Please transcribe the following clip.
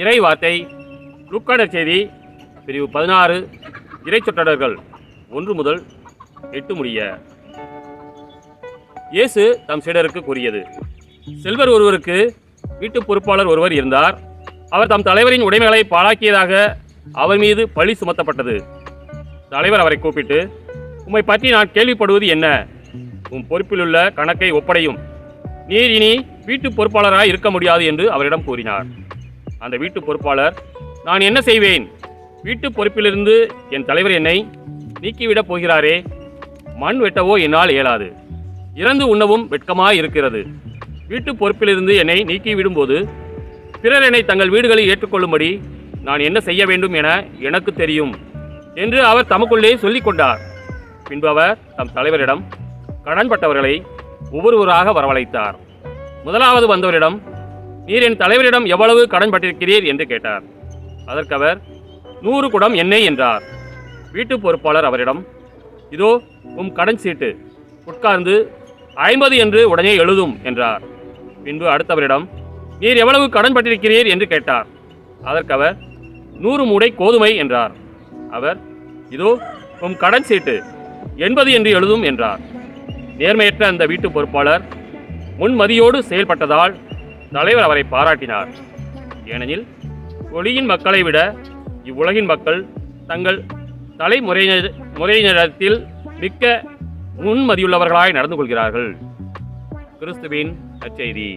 இறை வார்த்தை லுக்காடர் செய்தி பிரிவு பதினாறு இறை சொற்றடர்கள் ஒன்று முதல் எட்டு முடிய. இயேசு தம் சீடருக்கு கூறியது செல்வர் ஒருவருக்கு வீட்டு பொறுப்பாளர் ஒருவர் இருந்தார். அவர் தம் தலைவரின் உடைமைகளை பாழாக்கியதாக அவர் மீது பழி சுமத்தப்பட்டது. தலைவர் அவரை கூப்பிட்டு உம்மை பற்றி நான் கேள்விப்படுவது என்ன? உம் பொறுப்பிலுள்ள கணக்கை ஒப்படையும். நீர் இனி வீட்டு பொறுப்பாளராக இருக்க முடியாது என்று அவரிடம் கூறினார். அந்த வீட்டு பொறுப்பாளர் நான் என்ன செய்வேன்? வீட்டு பொறுப்பிலிருந்து என் தலைவர் என்னை நீக்கிவிடப் போகிறாரே? மண் வெட்டவோ என்னால் இயலாது. இறந்து உண்ணவும் வெட்கமாக இருக்கிறது. வீட்டு பொறுப்பிலிருந்து என்னை நீக்கிவிடும்போது பிறர் என்னை தங்கள் வீடுகளில் ஏற்றுக்கொள்ளும்படி நான் என்ன செய்ய வேண்டும் என எனக்கு தெரியும் என்று அவர் தமக்குள்ளே சொல்லிக் கொண்டார். பின்பு அவர் தம் தலைவரிடம் கடன்பட்டவர்களை ஒவ்வொருவராக வரவழைத்தார். முதலாவது வந்தவரிடம் நீர் என் தலைவரிடம் எவ்வளவு கடன் பட்டிருக்கிறீர் என்று கேட்டார். அதற்கு அவர் நூறு குடம் எண்ணெய் என்றார். வீட்டு பொறுப்பாளர் அவரிடம் இதோ உம் கடன் சீட்டு உட்கார்ந்து ஐம்பது என்று உடனே எழுதும் என்றார். பின்பு அடுத்தவரிடம் நீர் எவ்வளவு கடன் பட்டிருக்கிறீர் என்று கேட்டார். அதற்கு அவர் நூறு மூடை கோதுமை என்றார். அவர் இதோ உம் கடன் சீட்டு எண்பது என்று எழுதும் என்றார். நேர்மையற்ற அந்த வீட்டு பொறுப்பாளர் முன்மதியோடு செயல்பட்டதால் தலைவர் அவரை பாராட்டினார். ஏனெனில் ஒளியின் மக்களை விட இவ்வுலகின் மக்கள் தங்கள் தலைமுறையினர் முறையினரிடத்தில் மிக்க முன்மதியுள்ளவர்களாய் நடந்து கொள்கிறார்கள். கிறிஸ்துவின் நற்செய்தி.